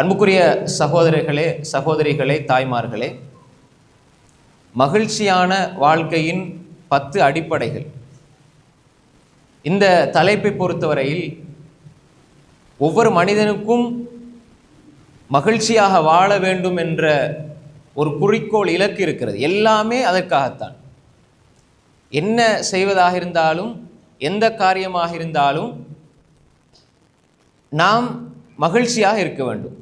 அன்புக்குரிய சகோதரர்களே சகோதரிகளே தாய்மார்களே மகிழ்ச்சியான வாழ்க்கையின் பத்து அடிப்படைகள். இந்த தலைப்பை பொறுத்தவரையில் ஒவ்வொரு மனிதனுக்கும் மகிழ்ச்சியாக வாழ வேண்டும் என்ற ஒரு குறிக்கோள் இலக்கு இருக்கிறது. எல்லாமே அதற்காகத்தான். என்ன செய்வதாக இருந்தாலும் எந்த காரியமாக இருந்தாலும் நாம் மகிழ்ச்சியாக இருக்க வேண்டும்.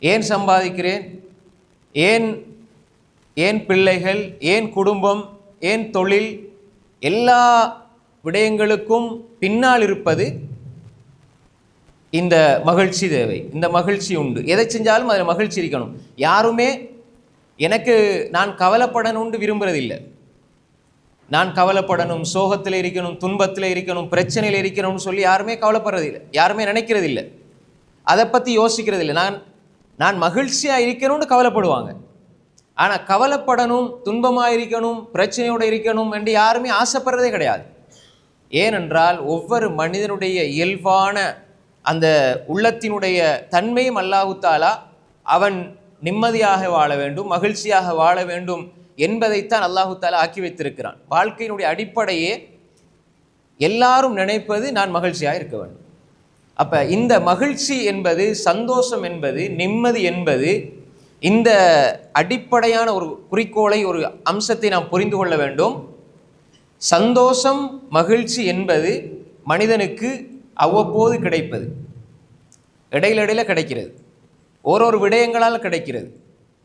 ஏன் சம்பாதிக்கிறேன்? ஏன் ஏன் பிள்ளைகள் ஏன் குடும்பம் ஏன் தொழில்? எல்லா விடயங்களுக்கும் பின்னால் இருப்பது இந்த மகிழ்ச்சி தேவை. இந்த மகிழ்ச்சி உண்டு. எதை செஞ்சாலும் அதில் மகிழ்ச்சி இருக்கணும். யாருமே எனக்கு நான் கவலைப்படணும்னு விரும்புறதில்லை. நான் கவலைப்படணும் சோகத்தில் இருக்கணும் துன்பத்தில் இருக்கணும் பிரச்சனையில் இருக்கணும்னு சொல்லி யாருமே கவலைப்படுறதில்லை. யாருமே நினைக்கிறதில்லை. அதை பற்றி யோசிக்கிறதில்லை. நான் நான் மகிழ்ச்சியாக இருக்கணும்னு கவலைப்படுவாங்க. ஆனால் கவலைப்படணும் துன்பமாக இருக்கணும் பிரச்சனையோடு இருக்கணும் என்று யாருமே ஆசைப்படுறதே கிடையாது. ஏனென்றால் ஒவ்வொரு மனிதனுடைய இயல்பான அந்த உள்ளத்தினுடைய தன்மையும் அல்லாஹு அவன் நிம்மதியாக வாழ வேண்டும் மகிழ்ச்சியாக வாழ வேண்டும் என்பதைத்தான் அல்லாஹுத்தாலா ஆக்கி வைத்திருக்கிறான். வாழ்க்கையினுடைய அடிப்படையே எல்லாரும் நினைப்பது நான் மகிழ்ச்சியாக இருக்க வேண்டும். அப்போ இந்த மகிழ்ச்சி என்பது சந்தோஷம் என்பது நிம்மதி என்பது இந்த அடிப்படையான ஒரு குறிக்கோளை ஒரு அம்சத்தை நாம் புரிந்து கொள்ள வேண்டும். சந்தோஷம் மகிழ்ச்சி என்பது மனிதனுக்கு அவ்வப்போது கிடைப்பது. இடையில கிடைக்கிறது. கிடைக்கிறது ஓரொரு விடயங்களால் கிடைக்கிறது.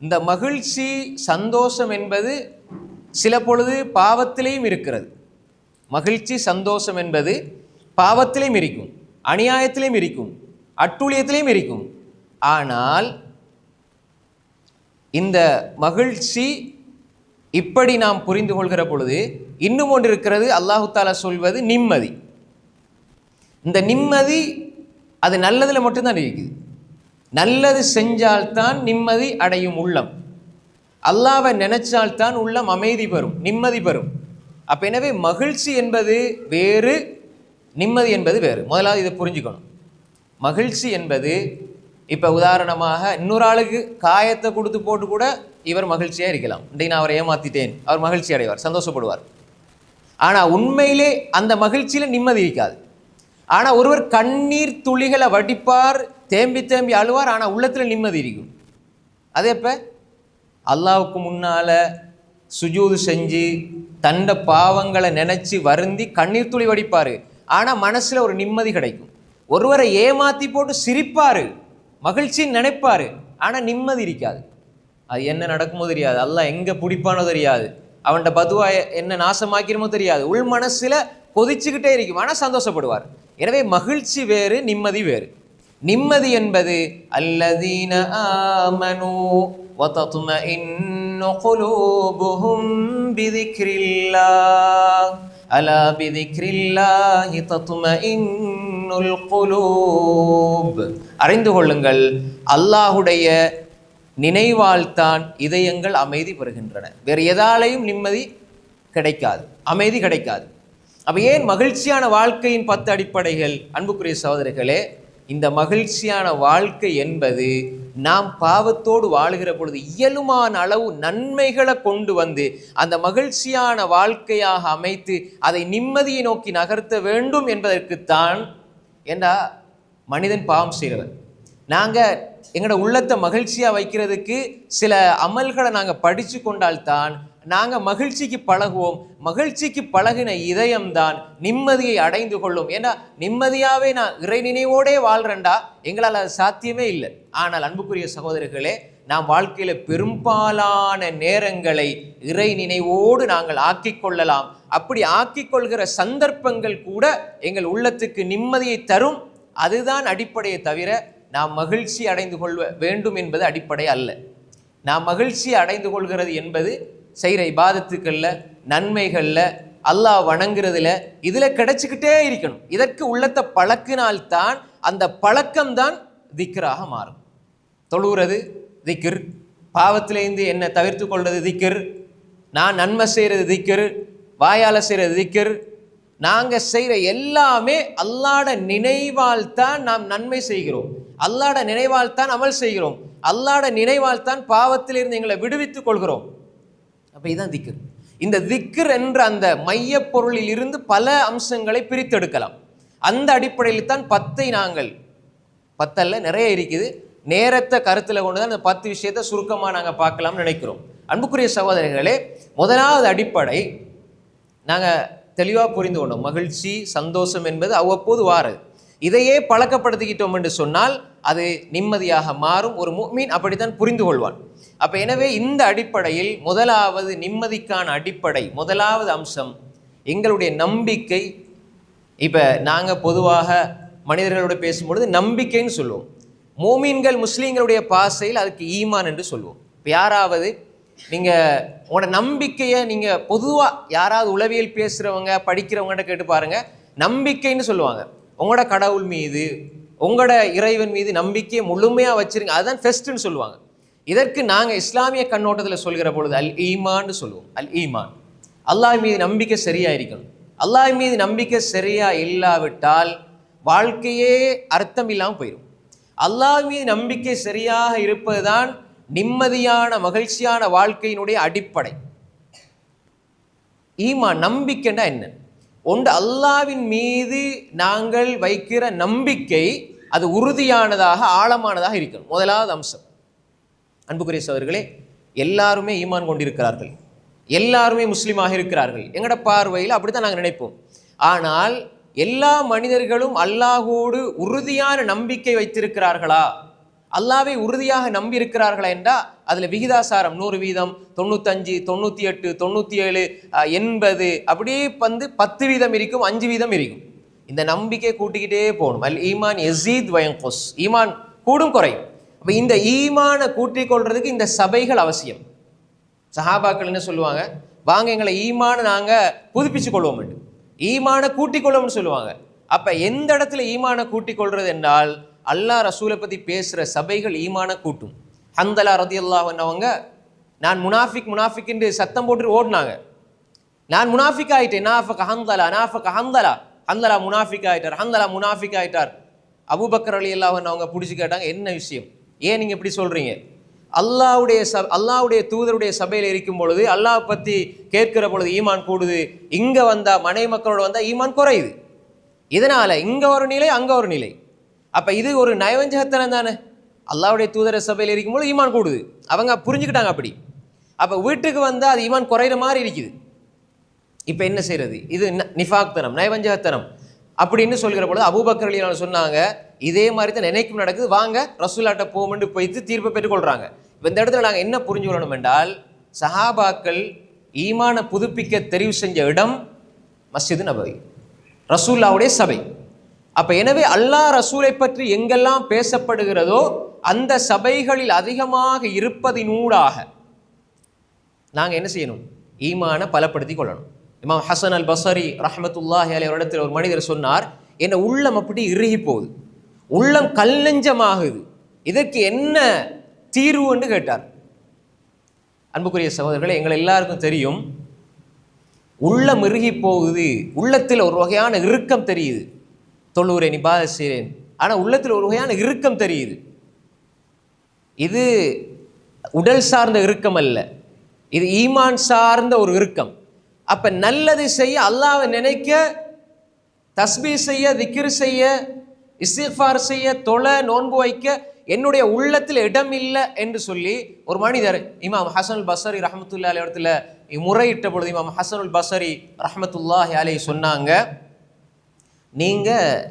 இந்த மகிழ்ச்சி சந்தோஷம் என்பது சில பொழுது பாவத்திலேயும் இருக்கிறது. மகிழ்ச்சி சந்தோஷம் என்பது பாவத்திலையும் இருக்கும். அநியாயத்திலையும் இருக்கும் அட்டுழியத்திலையும் இருக்கும். ஆனால் இந்த மகிழ்ச்சி இப்படி நாம் புரிந்து கொள்கிற பொழுது இன்னும் ஒன்று இருக்கிறது அல்லாஹு தாலா சொல்வது நிம்மதி. இந்த நிம்மதி அது நல்லதில் மட்டும்தான் இருக்குது. நல்லது செஞ்சால்தான் நிம்மதி அடையும் உள்ளம். அல்லாவை நினைச்சால்தான் உள்ளம் அமைதி பெறும் நிம்மதி பெறும். அப்போ எனவே மகிழ்ச்சி என்பது வேறு நிம்மதி என்பது வேறு. முதலாவது இதை புரிஞ்சுக்கணும். மகிழ்ச்சி என்பது இப்போ உதாரணமாக இன்னொரு ஆளுக்கு காயத்தை கொடுத்து போட்டு கூட இவர் மகிழ்ச்சியாக இருக்கலாம். இன்றைக்கு நான் அவரை ஏமாத்திட்டேன். அவர் மகிழ்ச்சி அடைவார் சந்தோஷப்படுவார். ஆனால் உண்மையிலே அந்த மகிழ்ச்சியில் நிம்மதி இருக்காது. ஆனால் ஒருவர் கண்ணீர் துளிகளை வடிப்பார் தேம்பி தேம்பி அழுவார் ஆனால் உள்ளத்தில் நிம்மதி இருக்கும். அதே இப்போ அல்லாவுக்கு முன்னால் சுஜூது செஞ்சு தண்ட பாவங்களை நினச்சி வருந்தி கண்ணீர் துளி வடிப்பார். ஆனால் மனசில் ஒரு நிம்மதி கிடைக்கும் ஒருவரை ஏமாத்தி போட்டு சிரிப்பார் மகிழ்ச்சின்னு நினைப்பார் ஆனால் நிம்மதி இருக்காது அது என்ன நடக்குமோ தெரியாது அல்லாஹ் எங்கே பிடிப்பானோ தெரியாது அவன்கிட்ட பதுவா என்ன நாசமாக்கிறமோ தெரியாது உள் மனசில் கொதிச்சுக்கிட்டே இருக்கும் ஆனால் சந்தோஷப்படுவார் எனவே மகிழ்ச்சி வேறு நிம்மதி வேறு நிம்மதி என்பது அல்லதீன ஆமனு وتطمئن قلوبهم بذكر الله ألا بذكر الله تطمئن القلوب அறிந்து கொள்ளுங்கள் அல்லாஹுடைய நினைவால்தான் இதயங்கள் அமைதி பெறுகின்றன வேறு எதாலையும் நிம்மதி கிடைக்காது அமைதி கிடைக்காது அப்போ ஏன் மகிழ்ச்சியான வாழ்க்கையின் பத்து அடிப்படைகள் அன்புக்குரிய சகோதரர்களே இந்த மகிழ்ச்சியான வாழ்க்கை என்பது நாம் பாவத்தோடு வாழுகிற பொழுது இயலுமான அளவு நன்மைகளை கொண்டு வந்து அந்த மகிழ்ச்சியான வாழ்க்கையாக அமைத்து அதை நிம்மதியை நோக்கி நகர்த்த வேண்டும் என்பதற்குத்தான் ஏண்டா மனிதன் பாவம் செய்கிறவன். நாங்கள் எங்களோட உள்ளத்தை மகிழ்ச்சியாக வைக்கிறதுக்கு சில அமல்களை நாங்கள் படித்து கொண்டால்தான் நாங்கள் மகிழ்ச்சிக்கு பழகுவோம். மகிழ்ச்சிக்கு பழகின இதயம்தான் நிம்மதியை அடைந்து கொள்ளும். ஏன்னா நிம்மதியாகவே நான் இறை நினைவோடே வாழ்கிறேன்டா எங்களால் அது சாத்தியமே இல்லை. ஆனால் அன்புக்குரிய சகோதரர்களே நாம் வாழ்க்கையில் பெரும்பாலான நேரங்களை இறை நினைவோடு நாங்கள் ஆக்கிக் கொள்ளலாம். அப்படி ஆக்கிக் கொள்கிற சந்தர்ப்பங்கள் கூட எங்கள் உள்ளத்துக்கு நிம்மதியை தரும். அதுதான் அடிப்படையை தவிர நாம் மகிழ்ச்சி அடைந்து கொள்வ வேண்டும் என்பது அடிப்படை அல்ல. நாம் மகிழ்ச்சி அடைந்து கொள்கிறது என்பது செய்கிற இபாதத்துக்களில் நன்மைகளில் அல்லாஹ் வணங்குறதுல இதில் கிடைச்சிக்கிட்டே இருக்கணும். இதற்கு உள்ளத்தை பழக்கினால்தான் அந்த பழக்கம்தான் திக்கராக மாறும். தொழுகிறது திக்கிர் பாவத்திலேருந்து என்னை தவிர்த்து கொள்வது திக்கிர் நான் நன்மை செய்கிறது திக்கிர் வாயால் செய்கிறது திக்கிர் நாங்கள் செய்கிற எல்லாமே அல்லாட நினைவால் தான் நாம் நன்மை செய்கிறோம். அல்லாட நினைவால் தான் அமல் செய்கிறோம். அல்லாட நினைவால் தான் பாவத்திலிருந்து எங்களை விடுவித்துக் கொள்கிறோம். அப்போ இதுதான் திக்ர். இந்த திக்ர் என்ற அந்த மையப்பொருளில் இருந்து பல அம்சங்களை பிரித்தெடுக்கலாம். அந்த அடிப்படையில் தான் பத்தை நாங்கள் பத்தல்ல நிறைய இருக்குது. நேரத்தை கருத்தில் கொண்டு தான் அந்த பத்து விஷயத்தை சுருக்கமாக நாங்கள் பார்க்கலாம்னு நினைக்கிறோம். அன்புக்குரிய சகோதரர்களே முதலாவது அடிப்படை நாங்கள் தெளிவாக புரிந்து கொண்டோம். மகிழ்ச்சி சந்தோஷம் என்பது அவ்வப்போது வாரது. இதையே பழக்கப்படுத்திக்கிட்டோம் என்று சொன்னால் அது நிம்மதியாக மாறும் ஒரு மீன் அப்படித்தான் புரிந்து கொள்வான் அப்போ எனவே இந்த அடிப்படையில் முதலாவது நிம்மதிக்கான அடிப்படை முதலாவது அம்சம் எங்களுடைய நம்பிக்கை. இப்போ நாங்கள் பொதுவாக மனிதர்களோட பேசும்பொழுது நம்பிக்கைன்னு சொல்லுவோம். மோமீன்கள் முஸ்லீம்களுடைய பாசையில் அதுக்கு ஈமான் என்று சொல்லுவோம். இப்போ யாராவது நீங்கள் உங்களோட நம்பிக்கையை நீங்கள் பொதுவாக யாராவது உளவியல் பேசுகிறவங்க படிக்கிறவங்ககிட்ட கேட்டு பாருங்கள் நம்பிக்கைன்னு சொல்லுவாங்க. உங்களோட கடவுள் மீது உங்களோட இறைவன் மீது நம்பிக்கையை முழுமையாக வச்சிருங்க. அதுதான் ஃபெஸ்ட்டுன்னு சொல்லுவாங்க. இதற்கு நாங்கள் இஸ்லாமிய கண்ணோட்டத்தில் சொல்கிற பொழுது அல் ஈமான்னு சொல்லுவோம். அல் ஈமான். அல்லாஹ் மீது நம்பிக்கை சரியாக இருக்கணும் அல்லாஹ் மீது நம்பிக்கை சரியாக இல்லாவிட்டால் வாழ்க்கையே அர்த்தம் இல்லாமல் போயிடும் அல்லாஹ் மீது நம்பிக்கை சரியாக இருப்பது தான் நிம்மதியான மகிழ்ச்சியான வாழ்க்கையினுடைய அடிப்படை. ஈமா நம்பிக்கைன்னா என்ன? ஒன்று அல்லாவின் மீது நாங்கள் வைக்கிற நம்பிக்கை அது உறுதியானதாக ஆழமானதாக இருக்கணும். முதலாவது அம்சம். அன்புக்குரிய சோதர்களே எல்லாருமே ஈமான் கொண்டிருக்கிறார்கள். எல்லாருமே முஸ்லீமாக இருக்கிறார்கள். எங்கட பார்வையில் அப்படித்தான் நாங்கள் நினைப்போம். ஆனால் எல்லா மனிதர்களும் அல்லாஹோடு உறுதியான நம்பிக்கை வைத்திருக்கிறார்களா? அல்லாவை உறுதியாக நம்பி என்றால் அதில் விகிதாசாரம் நூறு வீதம் தொண்ணூத்தஞ்சு தொண்ணூற்றி எட்டு தொண்ணூற்றி ஏழு எண்பது அப்படியே வந்து பத்து வீதம் இருக்கும் அஞ்சு வீதம் இருக்கும். இந்த நம்பிக்கை கூட்டிக்கிட்டே போகணும். அல் ஈமான் எசீத் வயங்கோஸ் ஈமான் கூடும் குறையும். அப்போ இந்த ஈமானை கூட்டிக் கொள்றதுக்கு இந்த சபைகள் அவசியம். சஹாபாக்கள் என்ன சொல்லுவாங்க? வாங்க எங்களை ஈமான நாங்கள் புதுப்பிச்சு கொள்வோம் ஈமானை கூட்டிக் கொள்வோம்னு சொல்லுவாங்க. அப்போ எந்த இடத்துல ஈமானை கூட்டிக் கொள்றது என்றால் அல்லாஹ் ரசூலை பற்றி பேசுகிற சபைகள் ஈமான கூட்டும். ஹந்தலா ரதி அவங்க நான் முனாஃபிக் முனாஃபிக் என்று சத்தம் போட்டு ஓடினாங்க. நான் முனாஃபிக் ஆயிட்டேன். நாஃபக் ஹந்தலா நாஃபக் ஹந்தலா. ஹந்தலா முனாஃபிக் ஆயிட்டார் ஹந்தலா முனாஃபிக் ஆயிட்டார். அபுபக்கர் அலி அல்லாஹன் அவங்க பிடிச்சி கேட்டாங்க என்ன விஷயம்? ஏன் நீங்கள் இப்படி சொல்கிறீங்க அல்லாவுடைய ச அல்லாவுடைய தூதருடைய சபையில் இருக்கும் பொழுது அல்லாஹ் பற்றி கேட்கிற பொழுது ஈமான் கூடுது. இங்கே வந்தால் மனை மக்களோட வந்தால் ஈமான் குறையுது. இதனால் இங்கே ஒரு நிலை அங்கே ஒரு நிலை. அப்போ இது ஒரு நயவஞ்சகத்தனம் தானே? அல்லாவுடைய தூதர சபையில் இருக்கும்போது ஈமான் கூடுது. அவங்க புரிஞ்சுக்கிட்டாங்க அப்படி. அப்போ வீட்டுக்கு வந்தால் அது ஈமான் குறையிற மாதிரி இருக்குது. இப்போ என்ன செய்கிறது இது நிஃபாக்தனம் நயவஞ்சகத்தனம். அப்படின்னு சொல்கிற பொழுது அபூபக்கர் அலியான சொன்னாங்க இதே மாதிரி தான் நினைக்கும் நடக்குது. வாங்க ரசூலாட்ட போமெண்டு போய்த்து தீர்ப்பை பெற்றுக்கொள்கிறாங்க இப்போ இந்த இடத்துல நாங்கள் என்ன புரிஞ்சுக்கணும் என்றால் சஹாபாக்கள் ஈமான புதுப்பிக்க தெரிவு செஞ்ச இடம் மஸ்ஜிது நபவி. ரசூல்லாவுடைய சபை. அப்போ எனவே அல்லாஹ் ரசூலை பற்றி எங்கெல்லாம் பேசப்படுகிறதோ அந்த சபைகளில் அதிகமாக இருப்பதினூடாக நாங்கள் என்ன செய்யணும்? ஈமான பலப்படுத்தி கொள்ளணும். இமாம் ஹசன் அல் பசரி ரஹமத்துல்லாஹி அலி இடத்தில் ஒரு மனிதர் சொன்னார் என்னை உள்ளம் அப்படி இறுகி போகுது. உள்ளம் கல்லஞ்சமாகுது இதற்கு என்ன தீர்வுன்னு கேட்டார். அன்புக்குரிய சகோதரர்களே எங்கள் எல்லாருக்கும் தெரியும் உள்ளம் இறுகி போகுது. உள்ளத்தில் ஒரு வகையான இறுக்கம் தெரியுது. தொழுவுரை நிபாத செய்கிறேன் ஆனால் உள்ளத்தில் ஒரு வகையான இறுக்கம் தெரியுது. இது உடல் சார்ந்த இறுக்கம் அல்ல. இது ஈமான் சார்ந்த ஒரு இறுக்கம். அப்போ நல்லது செய்ய அல்லாவை நினைக்க தஸ்பீ செய்ய திக்கிர் செய்ய இஸ்திஃபார் செய்ய தொலை நோன்பு வைக்க என்னுடைய உள்ளத்தில் இடம் இல்லை என்று சொல்லி ஒரு மனிதர் இமாம் ஹசனுல் பசரி ரஹமத்துல்லா அலி இடத்துல முறையிட்ட பொழுது இமாம் ஹசனுல் பசரி ரஹமத்துல்லாஹி அலை சொன்னாங்க நீங்கள்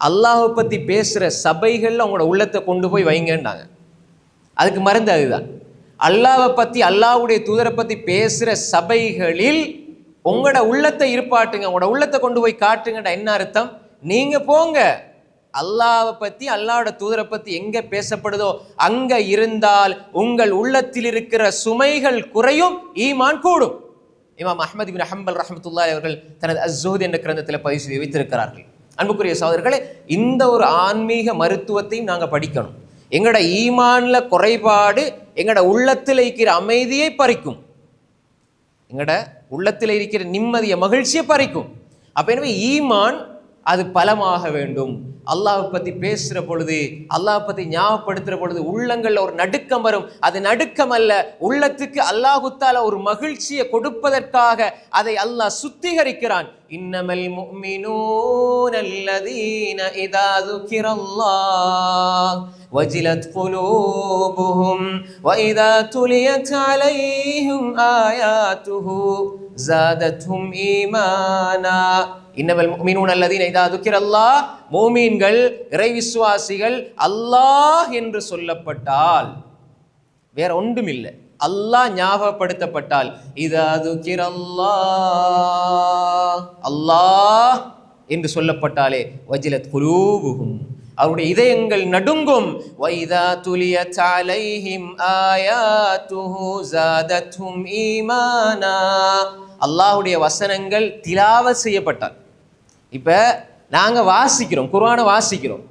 அல்லாஹை பற்றி பேசுகிற சபைகளில் உங்களோட உள்ளத்தை கொண்டு போய் வைங்கன்றாங்க அதுக்கு மருந்து அதுதான். அல்லாவை பற்றி அல்லாஹ்வுடைய தூதரை பற்றி பேசுகிற சபைகளில் உங்களோட உள்ளத்தை இருப்பாட்டுங்க. உங்களோட உள்ளத்தை கொண்டு போய் காட்டுங்கடா என்ன அர்த்தம்? நீங்கள் போங்க. அல்லாவை பற்றி அல்லாவோட தூதரை பற்றி எங்கே பேசப்படுதோ அங்கே இருந்தால் உங்கள் உள்ளத்தில் இருக்கிற சுமைகள் குறையும் ஈமான் கூடும். இமாம் அஹமது பின் ஹம்பல் ரஹமத்துல்லாஹி அவர்கள் தனது அஸ்ஸூத் என்ற கிரந்தத்தில் பதிவு செய்து வைத்திருக்கிறார்கள். அன்புக்குரிய சகோதரர்களே இந்த ஒரு ஆன்மீக மருத்துவத்தையும் நாங்கள் படிக்கணும். எங்களோட ஈமான்ல குறைபாடு எங்களோட உள்ளத்தில் இருக்கிற அமைதியை பறிக்கும். எங்களோட உள்ளத்தில் இருக்கிற நிம்மதியை மகிழ்ச்சியை பறிக்கும். அப்போ எனவே ஈமான் அது பலமாக வேண்டும். அல்லாஹ் பற்றி பேசுகிற பொழுது அல்லாஹ் பற்றி ஞாபகப்படுத்துகிற பொழுது உள்ளங்களில் ஒரு நடுக்கம் வரும். அது நடுக்கம் அல்ல உள்ளத்துக்கு அல்லாஹுத்தால ஒரு மகிழ்ச்சியை கொடுப்பதற்காக அதை அல்லாஹ் சுத்திகரிக்கிறான். إنما المؤمنون الذين إذا ذكر الله وجلت قلوبهم وإذا تليت عليهم آياته زادتهم إيمانا இன்னமல் மீனூன் அல்லதீன் இதா துக்கிர் அல்லாஹ் மூமீன்கள் இறை விசுவாசிகள் அல்லாஹ் என்று சொல்லப்பட்டால் வேற ஒன்றும் இல்லை அல்லாஹ் ஞாபகப்படுத்தப்பட்டால் இதா துக்கிரல்லாஹ். அல்லாஹ் என்று சொல்லப்பட்டாலே வஜிலத் குலூபுகும் அவருடைய இதயங்கள் நடுங்கும் வைதா துலிய சாலைஹிம் ஆயாத்துஹு ஜாதத்துஹும் ஈமானா. அல்லாஹ்வுடைய வசனங்கள் திலாவ செய்யப்பட்டால். இப்போ நாங்கள் வாசிக்கிறோம் குர்ஆனை வாசிக்கிறோம்.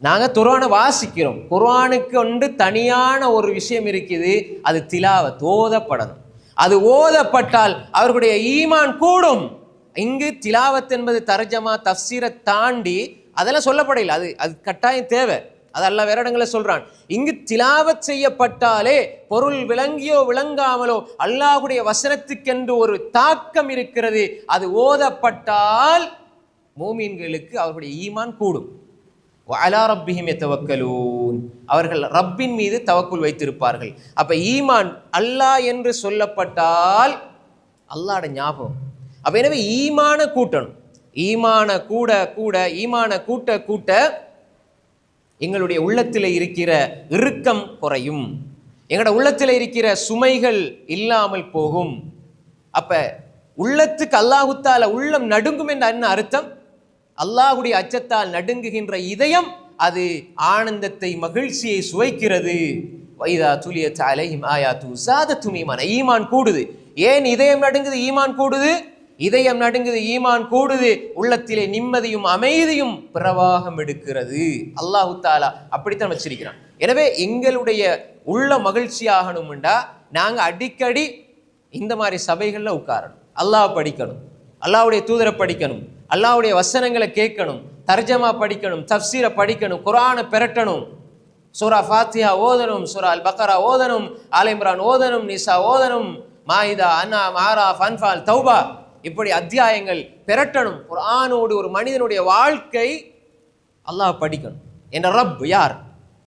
நாங்கள் குர்ஆனை வாசிக்கிறோம். குர்ஆனுக்கு ஒன்று தனியான ஒரு விஷயம் இருக்குது. அது திலாவத் ஓதப்படணும். அது ஓதப்பட்டால் அவர்களுடைய ஈமான் கூடும். இங்கு திலாவத் என்பது தர்ஜமா தஃசீரை தாண்டி அதெல்லாம் சொல்லப்படையில. அது அது கட்டாயம் தேவை. அது அல்ல வேற இடங்களில் சொல்கிறான் இங்கு திலாவத் செய்யப்பட்டாலே பொருள் விளங்கியோ விளங்காமலோ அல்லாஹுடைய வசனத்துக்கென்று ஒரு தாக்கம் இருக்கிறது. அது ஓதப்பட்டால் மூமீன்களுக்கு அவர்களுடைய ஈமான் கூடும். அலா ரப்பிஹிம் எத்தவக்கலூன் அவர்கள் ரப்பின் மீது தவக்குள் வைத்திருப்பார்கள். அப்போ ஈமான் அல்லாஹ் என்று சொல்லப்பட்டால் அல்லாட ஞாபகம். அப்போ எனவே ஈமான கூட்டணும். ஈமான கூட கூட ஈமான கூட்ட கூட்ட எங்களுடைய உள்ளத்தில் இருக்கிற இறுக்கம் குறையும். எங்களோட உள்ளத்தில் இருக்கிற சுமைகள் இல்லாமல் போகும். அப்போ உள்ளத்துக்கு அல்லாஹுத்தால உள்ளம் நடுங்கும் என்ற என்ன அர்த்தம்? அல்லாஹுடைய அச்சத்தால் நடுங்குகின்ற இதயம் அது ஆனந்தத்தை மகிழ்ச்சியை சுவைக்கிறது. வைதா துலிய அலைஹிம் ஆயாத்து சாத துமீமான ஈமான் கூடுது. ஏன் இதயம் நடுங்குது ஈமான் கூடுது? இதயம் நடுங்குது ஈமான் கூடுது. உள்ளத்திலே நிம்மதியும் அமைதியும் பிரவாகம் எடுக்கிறது. அல்லாஹு தாலா அப்படித்தான் வச்சிருக்கிறான். எனவே எங்களுடைய உள்ள மகிழ்ச்சியாகணும்டா நாங்கள் அடிக்கடி இந்த மாதிரி சபைகளில் உட்காரணும். அல்லாஹ் படிக்கணும். அல்லாவுடைய தூதரை படிக்கணும். அல்லாவுடைய வசனங்களை கேட்கணும் தர்ஜமா படிக்கணும் தஃப்சீரை படிக்கணும் குரானை பெரட்டணும். சூரா ஃபாத்தியா ஓதனும் சூரா அல் பக்கரா ஓதனும் ஆலிம்ரான் ஓதனும் நிசா ஓதனும் மாயிதா அன்னா மாரா ஃபன்ஃபால் தௌபா. இப்படி அத்தியாயங்கள் பெரட்டணும். குரானோடு ஒரு மனிதனுடைய வாழ்க்கை அல்லாஹ் படிக்கணும். என்ன ரப் யார்?